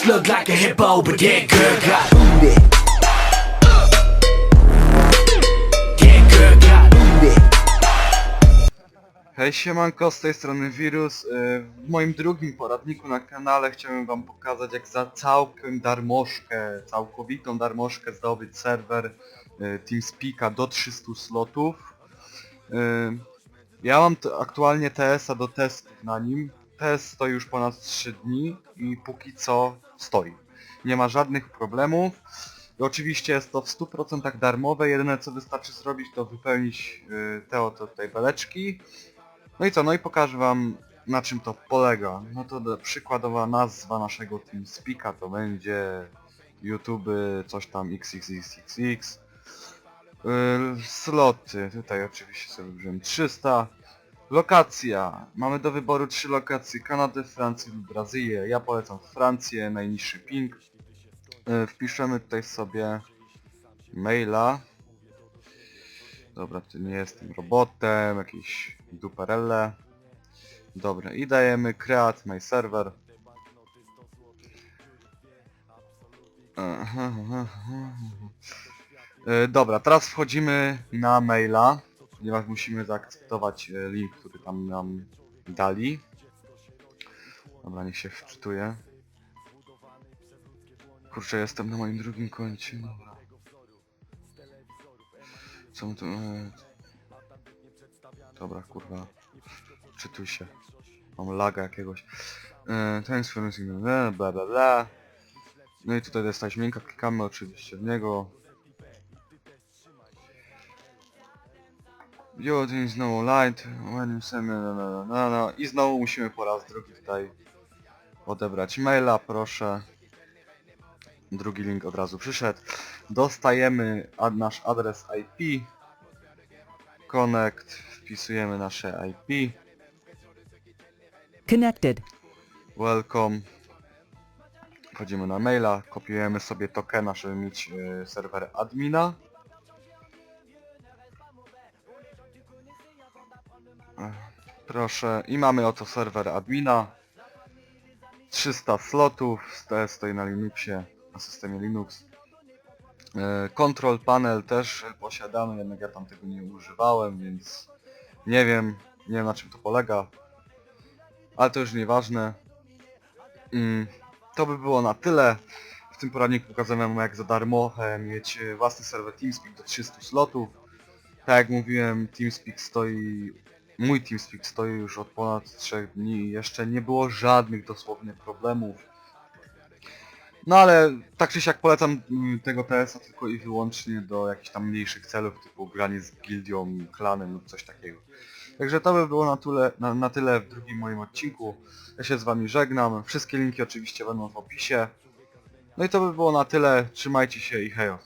Just look like a hippo, but that girl got booty. Hej siemanko, z tej strony Wirus. Yy, W moim drugim poradniku na kanale chciałem wam pokazać jak za całkiem darmożkę, całkowitą darmożkę zdobyć serwer yy, TeamSpeak'a do 300 slotów. Yy, Ja mam aktualnie TS-a do testów na nim. TS stoi już ponad 3 dni i póki co stoi. Nie ma żadnych problemów. I oczywiście jest to w 100% darmowe, jedyne co wystarczy zrobić to wypełnić yy, te oto tutaj beleczki. No i co, no i pokażę wam na czym to polega. No to do- przykładowa nazwa naszego TeamSpeak'a to będzie YouTube coś tam XXXX. Yy, sloty, tutaj oczywiście sobie wziąłem 300. Lokacja. Mamy do wyboru trzy lokacje. Kanadę, Francję lub Brazylię. Ja polecam Francję, najniższy ping. Yy, wpiszemy tutaj sobie maila. Dobra, to nie jestem robotem, jakieś duperelle. Dobra, i dajemy create my server. E, Dobra, teraz wchodzimy na maila, ponieważ musimy zaakceptować e, link, który tam nam dali. Dobra, niech się wczytuje. Kurczę, jestem na moim drugim koncie. Dobra. Co mu tu... e, Dobra, kurwa. Czytuj się. Mam laga jakiegoś. E, thanks for listening, bla bla bla. No i tutaj ta śmienka, klikamy oczywiście w niego. There is no light, when you send no, no, no, no, no. I znowu musimy po raz drugi tutaj odebrać maila, proszę. Drugi link od razu przyszedł. Dostajemy ad nasz adres IP. Connect, wpisujemy nasze IP. Connected. Welcome. Wchodzimy na maila, kopiujemy sobie tokena, żeby mieć e, serwer admina. Proszę, i mamy oto serwer admina. 300 slotów, st- stoi na Linuxie, na systemie Linux. E, Control panel też posiadamy, jednak ja tam tego nie używałem, więc nie wiem, nie wiem na czym to polega. Ale to już nieważne. Mm, to by było na tyle. W tym poradniku pokazałem wam jak za darmo e, mieć własny serwer TeamSpeak do 300 slotów. Tak jak mówiłem, TeamSpeak stoi... Mój TeamSpeak stoi już od ponad 3 dni i jeszcze nie było żadnych dosłownie problemów. No ale tak czy siak polecam mm, tego TS-a tylko i wyłącznie do jakichś tam mniejszych celów typu granie z gildią, klanem lub coś takiego. Także to by było na tyle, na, na tyle w drugim moim odcinku. Ja się z wami żegnam. Wszystkie linki oczywiście będą w opisie. No i to by było na tyle. Trzymajcie się i hejo.